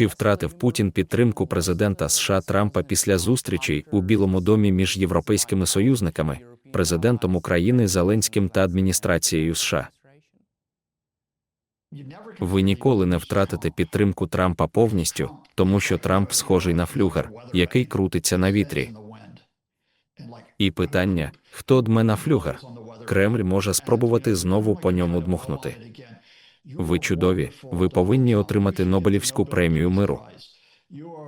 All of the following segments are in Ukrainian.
Чи втратив Путін підтримку президента США Трампа після зустрічей у Білому домі між європейськими союзниками, президентом України Зеленським та адміністрацією США? Ви ніколи не втратите підтримку Трампа повністю, тому що Трамп схожий на флюгер, який крутиться на вітрі. І питання: хто дме на флюгер? Кремль може спробувати знову по ньому дмухнути. Ви чудові, ви повинні отримати Нобелівську премію миру.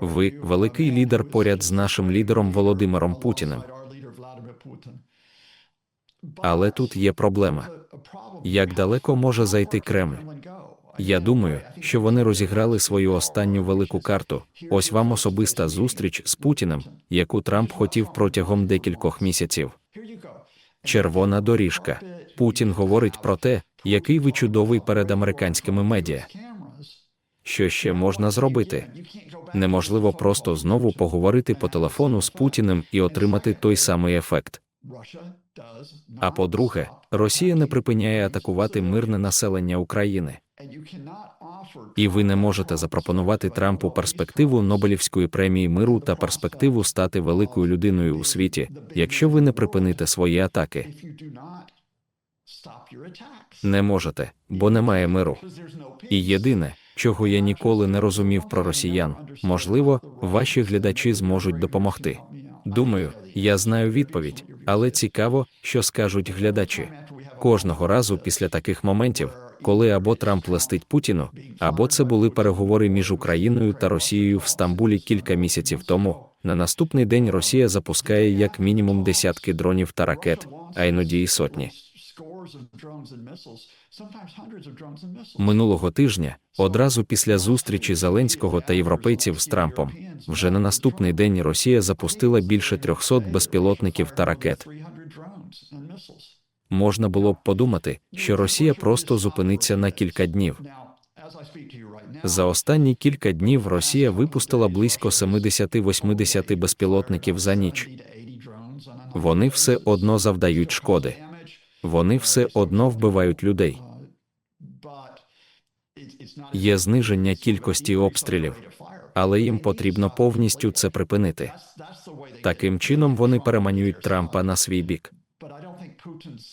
Ви великий лідер поряд з нашим лідером Володимиром Путіним. Але тут є проблема. Як далеко може зайти Кремль? Я думаю, що вони розіграли свою останню велику карту. Ось вам особиста зустріч з Путіним, яку Трамп хотів протягом декількох місяців. Червона доріжка. Путін говорить про те, який ви чудовий перед американськими медіа. Що ще можна зробити? Неможливо просто знову поговорити по телефону з Путіним і отримати той самий ефект. А по-друге, Росія не припиняє атакувати мирне населення України. І ви не можете запропонувати Трампу перспективу Нобелівської премії миру та перспективу стати великою людиною у світі, якщо ви не припините свої атаки. Не можете, бо немає миру. І єдине, чого я ніколи не розумів про росіян, можливо, ваші глядачі зможуть допомогти. Думаю, я знаю відповідь, але цікаво, що скажуть глядачі. Кожного разу після таких моментів, коли або Трамп листить Путіну, або це були переговори між Україною та Росією в Стамбулі кілька місяців тому. На наступний день Росія запускає як мінімум десятки дронів та ракет, а іноді і сотні. Минулого тижня, одразу після зустрічі Зеленського та європейців з Трампом, вже на наступний день Росія запустила більше 300 безпілотників та ракет. Можна було б подумати, що Росія просто зупиниться на кілька днів. За останні кілька днів Росія випустила близько 70-80 безпілотників за ніч. Вони все одно завдають шкоди. Вони все одно вбивають людей. Є зниження кількості обстрілів, але їм потрібно повністю це припинити. Таким чином вони переманюють Трампа на свій бік.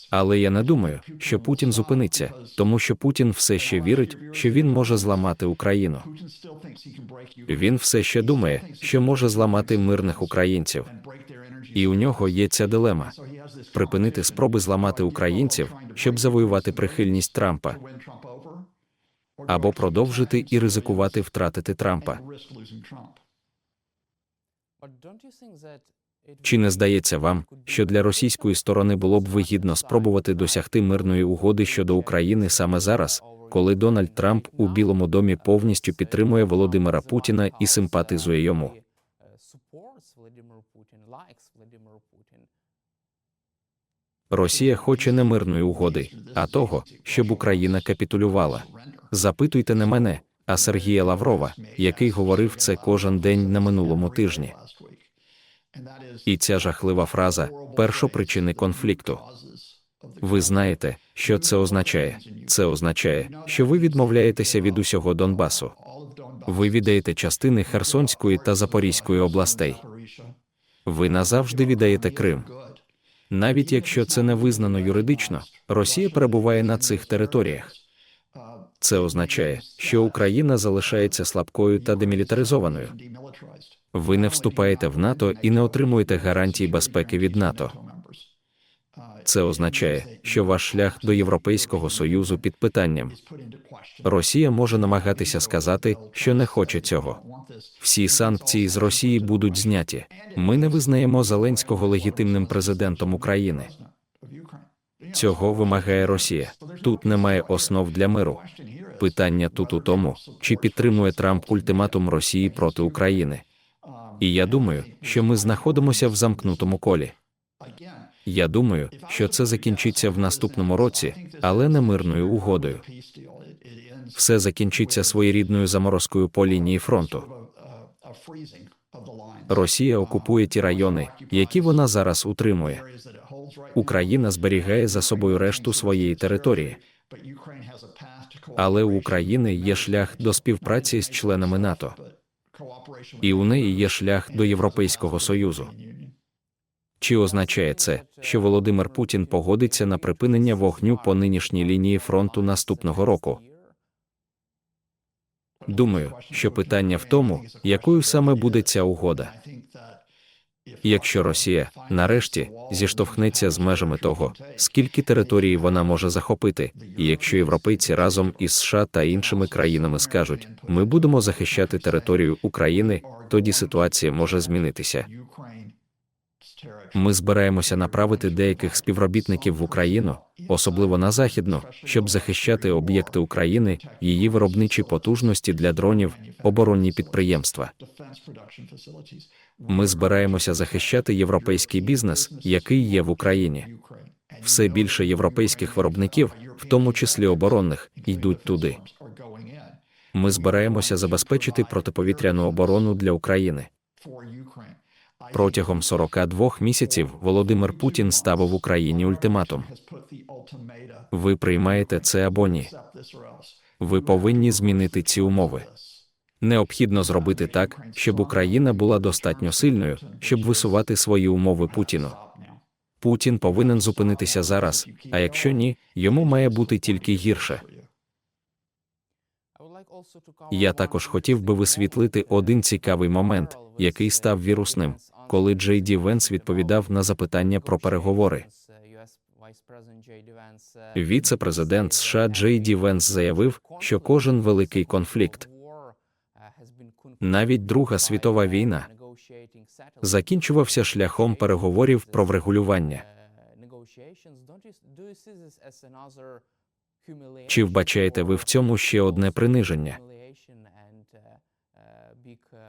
Але я не думаю, що Путін зупиниться, тому що Путін все ще вірить, що він може зламати Україну. Він все ще думає, що може зламати мирних українців. І у нього є ця дилема припинити спроби зламати українців, щоб завоювати прихильність Трампа, або продовжити і ризикувати втратити Трампа. Чи не здається вам, що для російської сторони було б вигідно спробувати досягти мирної угоди щодо України саме зараз, коли Дональд Трамп у Білому домі повністю підтримує Володимира Путіна і симпатизує йому? Росія хоче не мирної угоди, а того, щоб Україна капітулювала. Запитуйте не мене, а Сергія Лаврова, який говорив це кожен день на минулому тижні. І ця жахлива фраза першопричини конфлікту. Ви знаєте, що це означає? Це означає, що ви відмовляєтеся від усього Донбасу. Ви віддаєте частини Херсонської та Запорізької областей. Ви назавжди віддаєте Крим. Навіть якщо це не визнано юридично, Росія перебуває на цих територіях. Це означає, що Україна залишається слабкою та демілітаризованою. Ви не вступаєте в НАТО і не отримуєте гарантій безпеки від НАТО. Це означає, що ваш шлях до Європейського союзу під питанням. Росія може намагатися сказати, що не хоче цього. Всі санкції з Росії будуть зняті. Ми не визнаємо Зеленського легітимним президентом України. Цього вимагає Росія. Тут немає основ для миру. Питання тут у тому, чи підтримує Трамп ультиматум Росії проти України. І я думаю, що ми знаходимося в замкнутому колі. Я думаю, що це закінчиться в наступному році, але не мирною угодою. Все закінчиться своєрідною заморозкою по лінії фронту. Росія окупує ті райони, які вона зараз утримує. Україна зберігає за собою решту своєї території. Але у України є шлях до співпраці з членами НАТО. І у неї є шлях до Європейського Союзу. Чи означає це, що Володимир Путін погодиться на припинення вогню по нинішній лінії фронту наступного року? Думаю, що питання в тому, якою саме буде ця угода. Якщо Росія нарешті зіштовхнеться з межами того, скільки території вона може захопити, і якщо європейці разом із США та іншими країнами скажуть, ми будемо захищати територію України, тоді ситуація може змінитися. Ми збираємося направити деяких співробітників в Україну, особливо на західну, щоб захищати об'єкти України, її виробничі потужності для дронів, оборонні підприємства. Ми збираємося захищати європейський бізнес, який є в Україні. Все більше європейських виробників, в тому числі оборонних, йдуть туди. Ми збираємося забезпечити протиповітряну оборону для України. Протягом 42 місяців Володимир Путін ставив Україні ультиматум. Ви приймаєте це або ні. Ви повинні змінити ці умови. Необхідно зробити так, щоб Україна була достатньо сильною, щоб висувати свої умови Путіну. Путін повинен зупинитися зараз, а якщо ні, йому має бути тільки гірше. Я також хотів би висвітлити один цікавий момент, який став вірусним, коли Джей Ді Венс відповідав на запитання про переговори. Віце-президент США Джей Ді Венс заявив, що кожен великий конфлікт, навіть Друга світова війна, закінчувався шляхом переговорів про врегулювання. Чи вбачаєте ви в цьому ще одне приниження?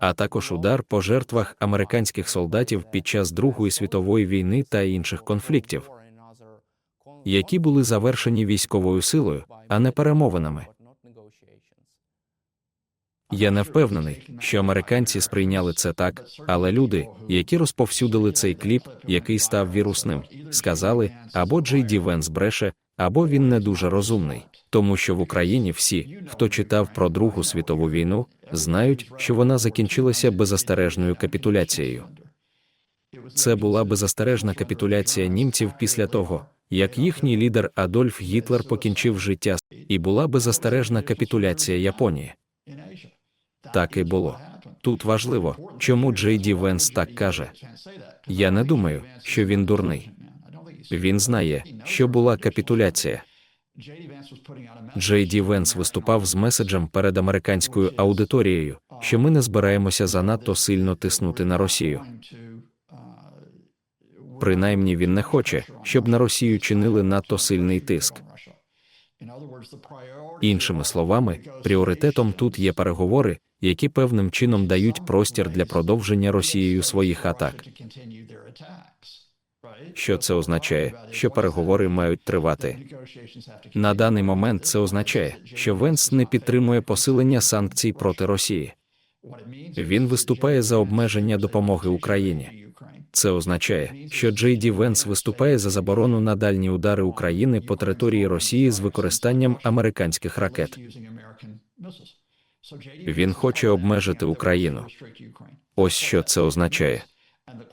А також удар по жертвах американських солдатів під час Другої світової війни та інших конфліктів, які були завершені військовою силою, а не перемовинами. Я не впевнений, що американці сприйняли це так, але люди, які розповсюдили цей кліп, який став вірусним, сказали або Джей Ді Венс бреше, або він не дуже розумний, тому що в Україні всі, хто читав про Другу світову війну, знають, що вона закінчилася беззастережною капітуляцією. Це була беззастережна капітуляція німців після того, як їхній лідер Адольф Гітлер покінчив життя, і була беззастережна капітуляція Японії. Так і було. Тут важливо, чому Джей Ді Венс так каже. Я не думаю, що він дурний. Він знає, що була капітуляція. Джей Ді Венс виступав з меседжем перед американською аудиторією, що ми не збираємося занадто сильно тиснути на Росію. Принаймні він не хоче, щоб на Росію чинили надто сильний тиск. Іншими словами, пріоритетом тут є переговори, які певним чином дають простір для продовження Росією своїх атак. Що це означає, що переговори мають тривати? На даний момент це означає, що Венс не підтримує посилення санкцій проти Росії. Він виступає за обмеження допомоги Україні. Це означає, що Джей Ді Венс виступає за заборону на дальні удари України по території Росії з використанням американських ракет. Він хоче обмежити Україну. Ось що це означає.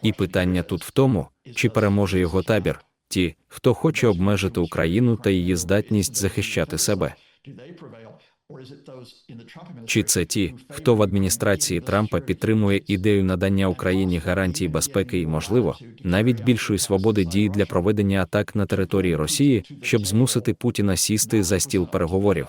І питання тут в тому, чи переможе його табір, ті, хто хоче обмежити Україну та її здатність захищати себе. Чи це ті, хто в адміністрації Трампа підтримує ідею надання Україні гарантій безпеки і, можливо, навіть більшої свободи дій для проведення атак на території Росії, щоб змусити Путіна сісти за стіл переговорів?